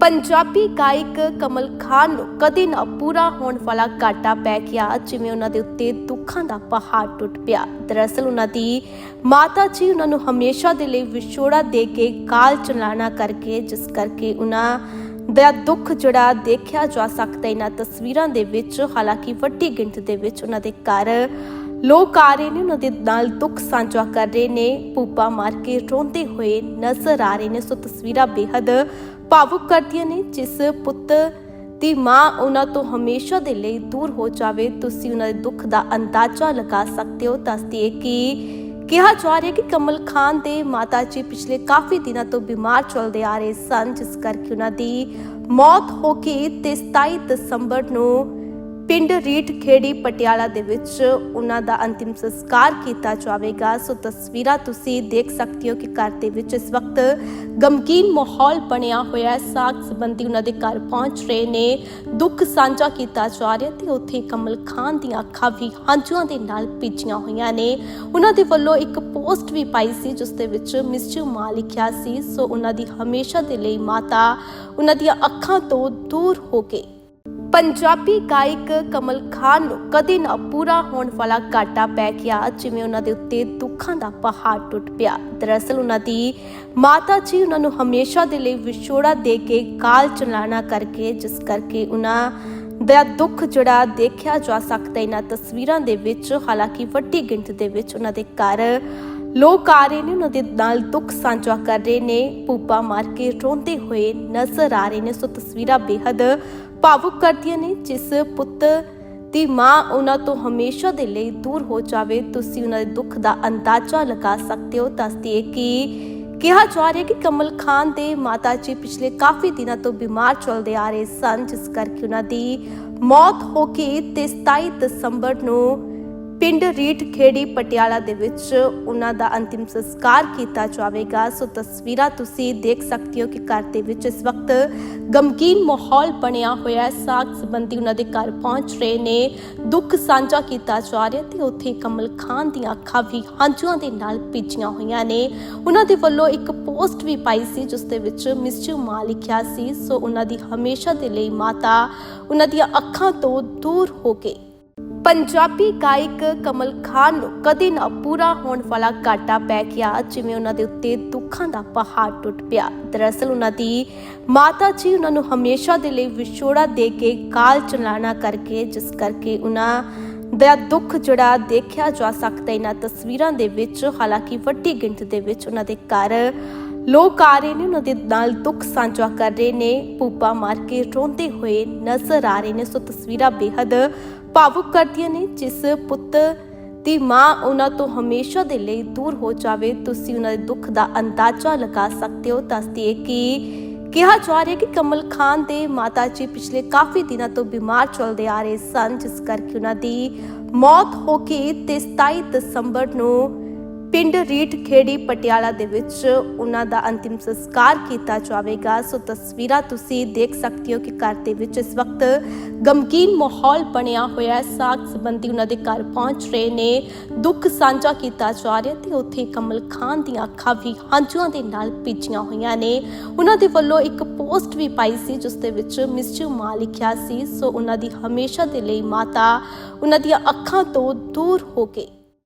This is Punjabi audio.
ਪੰਜਾਬੀ ਗਾਇਕ ਕਮਲ ਖਾਨ ਨੂੰ ਕਦੇ ਨਾ ਪੂਰਾ ਹੋਣ ਵਾਲਾ ਘਾਟਾ ਪੈ ਗਿਆ, ਜਿਵੇਂ ਉਹਨਾਂ ਦੇ ਉੱਤੇ ਦੁੱਖਾਂ ਦਾ ਪਹਾੜ ਟੁੱਟ ਪਿਆ। ਦਰਅਸਲ ਉਹਨਾਂ ਦੀ ਮਾਤਾ ਜੀ ਉਹਨਾਂ ਨੂੰ ਹਮੇਸ਼ਾ ਦੇ ਲਈ ਵਿਛੋੜਾ ਦੇ ਕੇ ਕਾਲ ਚਲਾਣਾ ਕਰਕੇ, ਜਿਸ ਕਰਕੇ ਉਹਨਾਂ ਦਾ ਦੁੱਖ ਜਿਹੜਾ ਦੇਖਿਆ ਜਾ ਸਕਦਾ ਇਹਨਾਂ ਤਸਵੀਰਾਂ ਦੇ ਵਿੱਚ, ਹਾਲਾਂਕਿ ਵੱਡੀ ਗਿਣਤੀ ਦੇ ਵਿੱਚ ਉਹਨਾਂ ਦੇ ਘਰ ਲੋਕ ਆ ਰਹੇ ਨੇ, ਉਹਨਾਂ ਦੇ ਨਾਲ ਦੁੱਖ ਸਾਂਝਾ ਕਰ ਰਹੇ ਨੇ। ਪੂਪਾ ਮਾਰ ਕੇ ਰੋਂਦੇ ਹੋਏ ਨਜ਼ਰ ਆ ਰਹੇ ਨੇ। ਸੋ ਤਸਵੀਰਾਂ ਬੇहद ਭਾਵੁਕ ਕਰਦੀਆਂ ਨੇ, ਜਿਸ ਪੁੱਤ ਦੀ ਮਾਂ ਉਹਨਾਂ ਤੋਂ ਹਮੇਸ਼ਾ ਦੇ ਲਈ ਦੂਰ ਹੋ ਜਾਵੇ, ਤੁਸੀਂ ਉਹਨਾਂ ਦੇ ਦੁੱਖ ਦਾ ਅੰਦਾਜ਼ਾ ਲਗਾ ਸਕਦੇ ਹੋ। ਦੱਸਦੀ ਹੈ ਕਿ ਕਿਹਾ ਜਾ ਰਿਹਾ ਕਿ ਕਮਲ ਖਾਨ ਦੇ ਮਾਤਾ ਜੀ ਪਿਛਲੇ ਕਾਫੀ ਦਿਨਾਂ ਤੋਂ ਬਿਮਾਰ ਚੱਲਦੇ ਆ ਰਹੇ ਸਨ, ਜਿਸ ਕਰਕੇ ਉਹਨਾਂ ਦੀ ਮੌਤ ਹੋ ਗਈ ਤੇ 27 ਦਸੰਬਰ ਨੂੰ ਪਿੰਡ ਰੀਠ ਖੇੜੀ ਪਟਿਆਲਾ ਦੇ ਵਿੱਚ ਉਹਨਾਂ ਦਾ ਅੰਤਿਮ ਸੰਸਕਾਰ ਕੀਤਾ ਜਾਵੇਗਾ। ਸੋ ਤਸਵੀਰਾਂ ਤੁਸੀਂ ਦੇਖ ਸਕਦੇ ਹੋ ਕਿ ਘਰ ਦੇ ਵਿੱਚ ਇਸ ਵਕਤ ਗਮਗੀਨ ਮਾਹੌਲ ਬਣਿਆ ਹੋਇਆ ਹੈ। ਸਾਖ ਸੰਬੰਧੀ ਉਹਨਾਂ ਦੇ ਘਰ ਪਹੁੰਚ ਰਹੇ ਨੇ। ਦੁੱਖ ਸਾਂਝਾ ਕੀਤਾ ਜਾ ਰਿਹਾ ਤੇ ਉੱਥੇ ਕਮਲ ਖਾਨ ਦੀਆਂ ਅੱਖਾਂ ਵੀ ਹੰਝੂਆਂ ਦੇ ਨਾਲ ਭਿੱਜੀਆਂ ਹੋਈਆਂ ਨੇ। ਉਹਨਾਂ ਦੇ ਵੱਲੋਂ ਇੱਕ ਪੋਸਟ ਵੀ ਪਾਈ ਸੀ, ਜਿਸ ਦੇ ਵਿੱਚ ਮਿਸਟਰ ਮਾਂ ਲਿਖਿਆ ਸੀ। ਸੋ ਉਹਨਾਂ ਦੀ ਹਮੇਸ਼ਾ ਦੇ ਲਈ ਮਾਤਾ ਉਹਨਾਂ ਦੀਆਂ ਅੱਖਾਂ ਤੋਂ ਦੂਰ ਹੋ ਗਈ ਪੰਜਾਬੀ ਗਾਇਕ ਕਮਲ ਖਾਨ ਨੂੰ ਕਦੇ ਨਾ ਪੂਰਾ ਹੋਣ ਵਾਲਾ ਘਾਟਾ ਪੈ ਗਿਆ, ਜਿਵੇਂ ਉਹਨਾਂ ਦੇ ਉੱਤੇ ਦੁੱਖਾਂ ਦਾ ਪਹਾੜ ਟੁੱਟ ਪਿਆ। ਦਰਅਸਲ ਉਹਨਾਂ ਦੀ ਮਾਤਾ ਜੀ ਉਹਨਾਂ ਨੂੰ ਹਮੇਸ਼ਾ ਦੇ ਲਈ ਵਿਛੋੜਾ ਦੇ ਕੇ ਕਾਲ ਚਲਾਣਾ ਕਰਕੇ, ਜਿਸ ਕਰਕੇ ਉਹਨਾਂ ਦਾ ਦੁੱਖ ਜਿਹੜਾ ਦੇਖਿਆ ਜਾ ਸਕਦਾ ਇਹਨਾਂ ਤਸਵੀਰਾਂ ਦੇ ਵਿੱਚ, ਹਾਲਾਂਕਿ ਵੱਡੀ ਗਿਣਤੀ ਦੇ ਵਿੱਚ ਉਹਨਾਂ ਦੇ ਘਰ ਲੋਕ ਆ ਰਹੇ ਨੇ, ਉਹਨਾਂ ਦੇ ਨਾਲ ਦੁੱਖ ਸਾਂਝਾ ਕਰ ਰਹੇ ਨੇ ਪੂਪਾ ਮਾਰ ਕੇ ਰੋਂਦੇ ਹੋਏ ਨਜ਼ਰ ਆ ਰਹੇ ਨੇ। ਸੋ ਤਸਵੀਰਾਂ ਬੇहद ਭਾਵੁਕ ਕਰਦੀਆਂ ਨੇ, ਜਿਸ ਪੁੱਤ ਦੀ ਮਾਂ ਉਹਨਾਂ ਤੋਂ ਹਮੇਸ਼ਾ ਦੇ ਲਈ ਦੂਰ ਹੋ ਜਾਵੇ, ਤੁਸੀਂ ਉਹਨਾਂ ਦੇ ਦੁੱਖ ਦਾ ਅੰਦਾਜ਼ਾ ਲਗਾ ਸਕਦੇ ਹੋ। ਦੱਸਦੀ ਹੈ ਕਿ ਕਿਹਾ ਜਾ ਰਿਹਾ ਕਿ ਕਮਲ ਖਾਨ ਦੇ ਮਾਤਾ ਜੀ ਪਿਛਲੇ ਕਾਫੀ ਦਿਨਾਂ ਤੋਂ ਬਿਮਾਰ ਚੱਲਦੇ ਆ ਰਹੇ ਸਨ, ਜਿਸ ਕਰਕੇ ਉਹਨਾਂ ਦੀ ਮੌਤ ਹੋ ਗਈ ਤੇ 27 ਦਸੰਬਰ ਨੂੰ ਪਿੰਡ ਰੀਠ ਖੇੜੀ ਪਟਿਆਲਾ ਦੇ ਵਿੱਚ ਉਹਨਾਂ ਦਾ ਅੰਤਿਮ ਸੰਸਕਾਰ ਕੀਤਾ ਜਾਵੇਗਾ। ਸੋ ਤਸਵੀਰਾਂ ਤੁਸੀਂ ਦੇਖ ਸਕਦੇ ਹੋ ਕਿ ਘਰ ਦੇ ਵਿੱਚ ਇਸ ਵਕਤ ਗਮਗੀਨ ਮਾਹੌਲ ਬਣਿਆ ਹੋਇਆ ਹੈ। ਸਾਖ ਸੰਬੰਧੀ ਉਹਨਾਂ ਦੇ ਘਰ ਪਹੁੰਚ ਰਹੇ ਨੇ। ਦੁੱਖ ਸਾਂਝਾ ਕੀਤਾ ਜਾ ਰਿਹਾ ਤੇ ਉੱਥੇ ਕਮਲ ਖਾਨ ਦੀਆਂ ਅੱਖਾਂ ਵੀ ਹੰਝੂਆਂ ਦੇ ਨਾਲ ਭਿੱਜੀਆਂ ਹੋਈਆਂ ਨੇ। ਉਹਨਾਂ ਦੇ ਵੱਲੋਂ ਇੱਕ ਪੋਸਟ ਵੀ ਪਾਈ ਸੀ, ਜਿਸ ਦੇ ਵਿੱਚ ਮਿਸਟਰ ਮਾਂ ਲਿਖਿਆ ਸੀ। ਸੋ ਉਹਨਾਂ ਦੀ ਹਮੇਸ਼ਾ ਦੇ ਲਈ ਮਾਤਾ ਉਹਨਾਂ ਦੀਆਂ ਅੱਖਾਂ ਤੋਂ ਦੂਰ ਹੋ ਗਈ ਪੰਜਾਬੀ ਗਾਇਕ ਕਮਲ ਖਾਨ ਨੂੰ ਕਦੇ ਨਾ ਪੂਰਾ ਹੋਣ ਵਾਲਾ ਘਾਟਾ ਪੈ ਗਿਆ, ਜਿਵੇਂ ਉਹਨਾਂ ਦੇ ਉੱਤੇ ਦੁੱਖਾਂ ਦਾ ਪਹਾੜ ਟੁੱਟ ਪਿਆ। ਦਰਅਸਲ ਉਹਨਾਂ ਦੀ ਮਾਤਾ ਜੀ ਉਹਨਾਂ ਨੂੰ ਹਮੇਸ਼ਾ ਦੇ ਲਈ ਵਿਛੋੜਾ ਦੇ ਕੇ ਕਾਲ ਚਲਾਣਾ ਕਰਕੇ ਜਿਸ ਕਰਕੇ ਉਹਨਾਂ ਦਾ ਦੁੱਖ ਜਿਹੜਾ ਦੇਖਿਆ ਜਾ ਸਕਦਾ ਇਹਨਾਂ ਤਸਵੀਰਾਂ ਦੇ ਵਿੱਚ, ਹਾਲਾਂਕਿ ਵੱਡੀ ਗਿਣਤੀ ਦੇ ਵਿੱਚ ਉਹਨਾਂ ਦੇ ਘਰ ਲੋਕ ਆ ਰਹੇ ਨੇ, ਉਹਨਾਂ ਦੇ ਨਾਲ ਦੁੱਖ ਸਾਂਝਾ ਕਰ ਰਹੇ ਨੇ ਪੂਪਾ ਮਾਰ ਕੇ ਰੋਂਦੇ ਹੋਏ ਨਜ਼ਰ ਆ ਰਹੇ ਨੇ। ਸੋ ਤਸਵੀਰਾਂ ਬੇहद ਭਾਵੁਕ ਕਰਦੀਆਂ ਨੇ, ਜਿਸ ਪੁੱਤ ਦੀ ਮਾਂ ਉਹਨਾਂ ਤੋਂ ਹਮੇਸ਼ਾ ਦੇ ਲਈ ਦੂਰ ਹੋ ਜਾਵੇ, ਤੁਸੀਂ ਉਹਨਾਂ ਦੇ ਦੁੱਖ ਦਾ ਅੰਦਾਜ਼ਾ ਲਗਾ ਸਕਦੇ ਹੋ। ਦੱਸਦੀ ਹੈ ਕਿ ਕਿਹਾ ਜਾ ਰਿਹਾ ਕਿ ਕਮਲ ਖਾਨ ਦੇ ਮਾਤਾ ਜੀ ਪਿਛਲੇ ਕਾਫੀ ਦਿਨਾਂ ਤੋਂ ਬਿਮਾਰ ਚੱਲਦੇ ਆ ਰਹੇ ਸਨ, ਜਿਸ ਕਰਕੇ ਉਹਨਾਂ ਦੀ ਮੌਤ ਹੋ ਗਈ ਤੇ 27 ਦਸੰਬਰ ਨੂੰ ਪਿੰਡ ਰੀਠ ਖੇੜੀ ਪਟਿਆਲਾ ਦੇ ਵਿੱਚ ਉਹਨਾਂ ਦਾ ਅੰਤਿਮ ਸੰਸਕਾਰ ਕੀਤਾ ਜਾਵੇਗਾ। ਸੋ ਤਸਵੀਰਾਂ ਤੁਸੀਂ ਦੇਖ ਸਕਦੇ ਹੋ ਕਿ ਘਰ ਦੇ ਵਿੱਚ ਇਸ ਵਕਤ ਗਮਗੀਨ ਮਾਹੌਲ ਬਣਿਆ ਹੋਇਆ ਹੈ। ਸਾਖ ਸੰਬੰਧੀ ਉਹਨਾਂ ਦੇ ਘਰ ਪਹੁੰਚ ਰਹੇ ਨੇ। ਦੁੱਖ ਸਾਂਝਾ ਕੀਤਾ ਜਾ ਰਿਹਾ ਤੇ ਉੱਥੇ ਕਮਲ ਖਾਨ ਦੀਆਂ ਅੱਖਾਂ ਵੀ ਹੰਝੂਆਂ ਦੇ ਨਾਲ ਭਿੱਜੀਆਂ ਹੋਈਆਂ ਨੇ। ਉਹਨਾਂ ਦੇ ਵੱਲੋਂ ਇੱਕ ਪੋਸਟ ਵੀ ਪਾਈ ਸੀ, ਜਿਸ ਦੇ ਵਿੱਚ ਮਿਸਟਰ ਮਾਂ ਲਿਖਿਆ ਸੀ। ਸੋ ਉਹਨਾਂ ਦੀ ਹਮੇਸ਼ਾ ਦੇ ਲਈ ਮਾਤਾ ਉਹਨਾਂ ਦੀਆਂ ਅੱਖਾਂ ਤੋਂ ਦੂਰ ਹੋ ਗਈ।